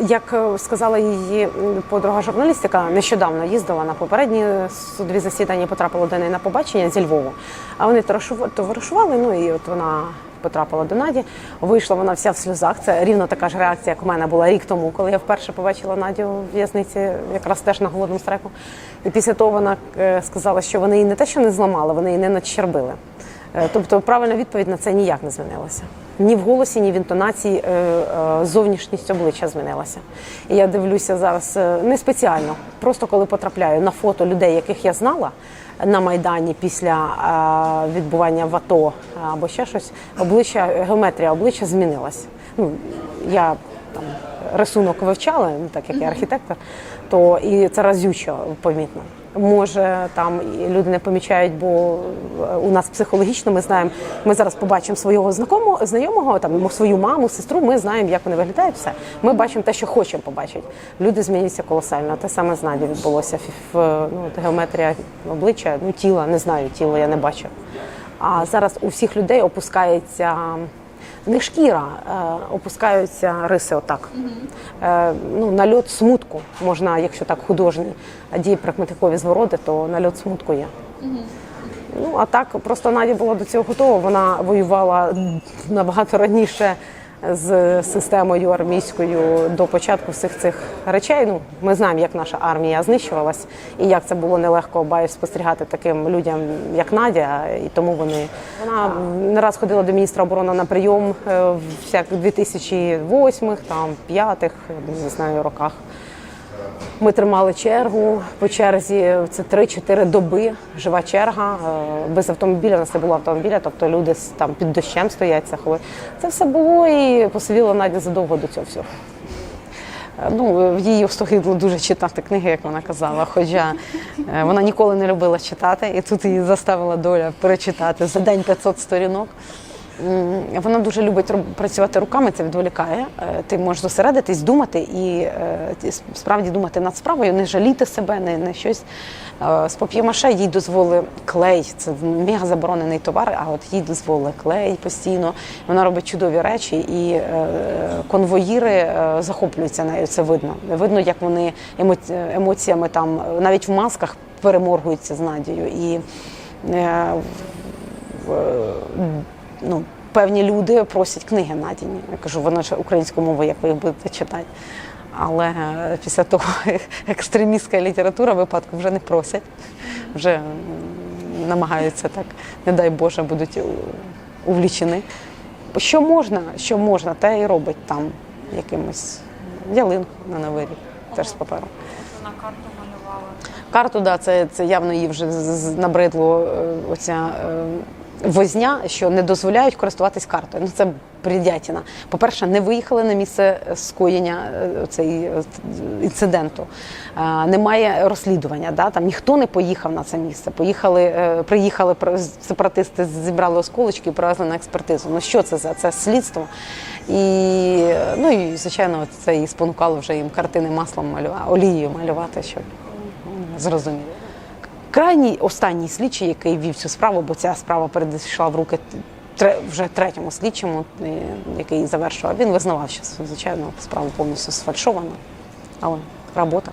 Як е, сказала її подруга журналістика, нещодавно їздила на попередні судові засідання, потрапила до неї на побачення зі Львову. А вони товаришува- товаришували. Ну і от вона потрапила до Наді. Вийшла вона вся в сльозах. Це рівно така ж реакція, як у мене була рік тому, коли я вперше побачила Надю в в'язниці, якраз теж на голодному страйку. І після того вона е, сказала, що вони її не те, що не зламали, вони її не надщербили. Е, Тобто правильна відповідь на це ніяк не змінилася. Ні в голосі, ні в інтонації е, е, зовнішність обличчя змінилася. І я дивлюся зараз не спеціально, просто коли потрапляю на фото людей, яких я знала на Майдані після відбування в АТО або ще щось, обличчя, геометрія обличчя змінилась. Ну, я там рисунок вивчала, ну, так як я архітектор, то і це разючо помітно. Може, там люди не помічають, бо е, у нас психологічно ми знаємо. Ми зараз побачимо свого знакомого, знайомого, там свою маму, сестру. Ми знаємо, як вони виглядають. Все ми бачимо те, що хочемо побачити. Люди змінюються колосально. Те саме з Наді відбулося. В- ну, геометрія обличчя, ну тіла, не знаю, тіло я не бачу. А зараз у всіх людей опускається не шкіра, е, опускаються риси отак. Е, ну, нальот смутку можна, якщо так художні дії прагматикові звороти, то нальот смутку є. Ну, а так просто Надя була до цього готова. Вона воювала набагато раніше з системою армійською до початку всіх цих речей. Ну, ми знаємо, як наша армія знищувалась і як це було нелегко баю спостерігати таким людям, як Надя. І тому вони вона не раз ходила до міністра оборони на прийом е, в всяк 2008-х, там п'ятих, не знаю, роках. Ми тримали чергу по черзі. Це 3-4 доби. Жива черга. Е, Без автомобіля у нас не було автомобіля, тобто люди там під дощем стоять. Це, все було і посивіла Надя задовго до цього всього. Е, Ну, її остогидло дуже читати книги, як вона казала. Хоча е, вона ніколи не любила читати, і тут її заставила доля перечитати за день 500 сторінок. Вона дуже любить працювати руками, це відволікає. Е, Ти можеш зосередитись, думати і е, справді думати над справою, не жаліти себе, не, не щось. Е, З пап'ємаше їй дозволили клей. Це мега заборонений товар, а от їй дозволили клей постійно. Вона робить чудові речі, і конвоїри захоплюються нею. Це видно. Видно, як вони емо- емоціями там навіть в масках переморгуються з Надією. І ну, певні люди просять книги Надіні. Я кажу, воно ж українською мовою, як ви їх будете читати. Але е, після того екстремістська література випадку вже не просять, вже намагаються так, не дай Боже, будуть увлічені. Що можна, що можна, те і робить там якимось ялинку на новий рік, теж з паперу. На карту малювала. Карту, да, це, це явно їй вже набридло е, оця е, возня, що не дозволяють користуватись картою. Ну це бредятіна. По-перше, не виїхали на місце скоєння е, цей е, інциденту. Е, Немає розслідування. Да? Там ніхто не поїхав на це місце. Поїхали, е, приїхали сепаратисти, зібрали осколочки і привезли на експертизу. Ну що це за це слідство? І ну і звичайно, це і спонукало вже їм картини маслом малювати, олією малювати, щоб зрозуміло. Крайній останній слідчий, який вів цю справу, бо ця справа перейшла в руки вже третьому слідчому, е, який завершував, він визнавав, що звичайно справа повністю сфальшована, але робота.